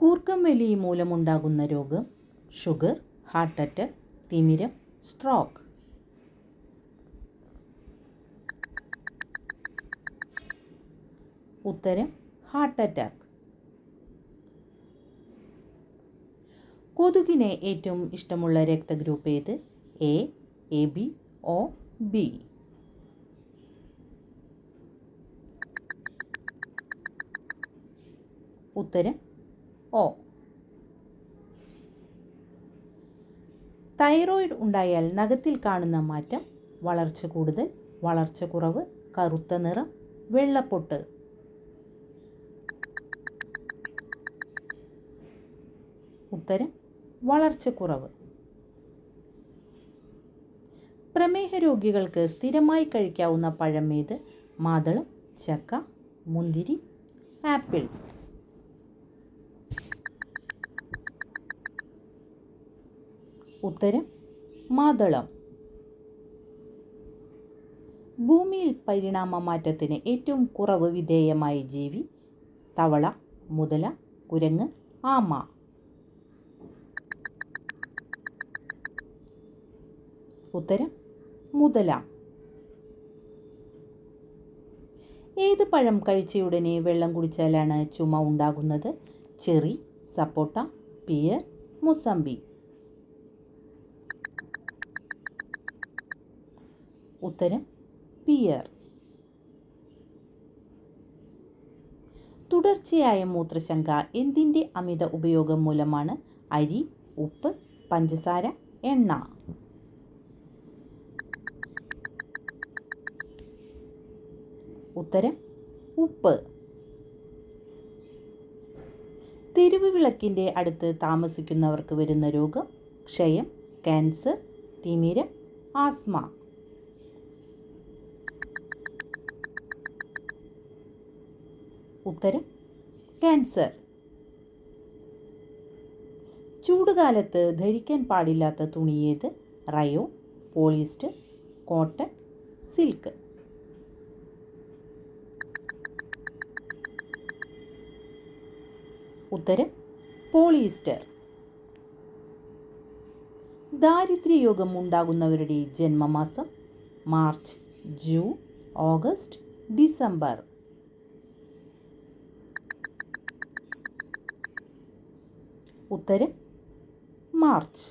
കൂർക്കം വലി മൂലമുണ്ടാകുന്ന രോഗം ഷുഗർ ഹാർട്ട് അറ്റാക്ക് തിമിരം സ്ട്രോക്ക്. ഉത്തരം ഹാർട്ട് അറ്റാക്ക്. കൊതുകിന് ഏറ്റവും ഇഷ്ടമുള്ള രക്തഗ്രൂപ്പ് ഏത്? A A B O B. ഉത്തരം ഒ തൈറോയിഡ് ഉണ്ടായാൽ നഖത്തിൽ കാണുന്ന മാറ്റം വളർച്ച കൂടുതൽ വളർച്ച കുറവ് കറുത്ത നിറം വെള്ളപ്പൊട്ട്. ഉത്തരം വളർച്ചക്കുറവ് പ്രമേഹ രോഗികൾക്ക് സ്ഥിരമായി കഴിക്കാവുന്ന പഴം ഏത്? മാതളം ചക്ക മുന്തിരി ആപ്പിൾ. ഉത്തരം മാതളം. ഭൂമിയിൽ പരിണാമ മാറ്റത്തിന് ഏറ്റവും കുറവ് വിധേയമായ ജീവി തവള മുതല കുരങ്ങ് ആമ. ഉത്തരം മുതല. ഏത് പഴം കഴിച്ചയുടനെ വെള്ളം കുടിച്ചാലാണ് ചുമ ഉണ്ടാകുന്നത്? Cherry sapota pear mosambi. ഉത്തരം പിയർ തുടർച്ചയായ മൂത്രശങ്ക എന്തിന്റെ അമിത ഉപയോഗം മൂലമാണ്? അരി ഉപ്പ് പഞ്ചസാര എണ്ണ. ഉത്തരം ഉപ്പ്. തെരുവ് വിളക്കിന്റെ അടുത്ത് താമസിക്കുന്നവർക്ക് വരുന്ന രോഗം ക്ഷയം ക്യാൻസർ തിമിരം ആസ്മ. ഉത്തരം ക്യാൻസർ. ചൂടുകാലത്ത് ധരിക്കാൻ പാടില്ലാത്ത തുണിയേത് റയോ പോളിസ്റ്റർ കോട്ടൺ സിൽക്ക്. ഉത്തരം പോളിസ്റ്റർ. ദാരിദ്ര്യയോഗം ഉണ്ടാകുന്നവരുടെ ജന്മമാസം മാർച്ച് ജൂൺ ഓഗസ്റ്റ് ഡിസംബർ. ഉത്തരം മാർച്ച്.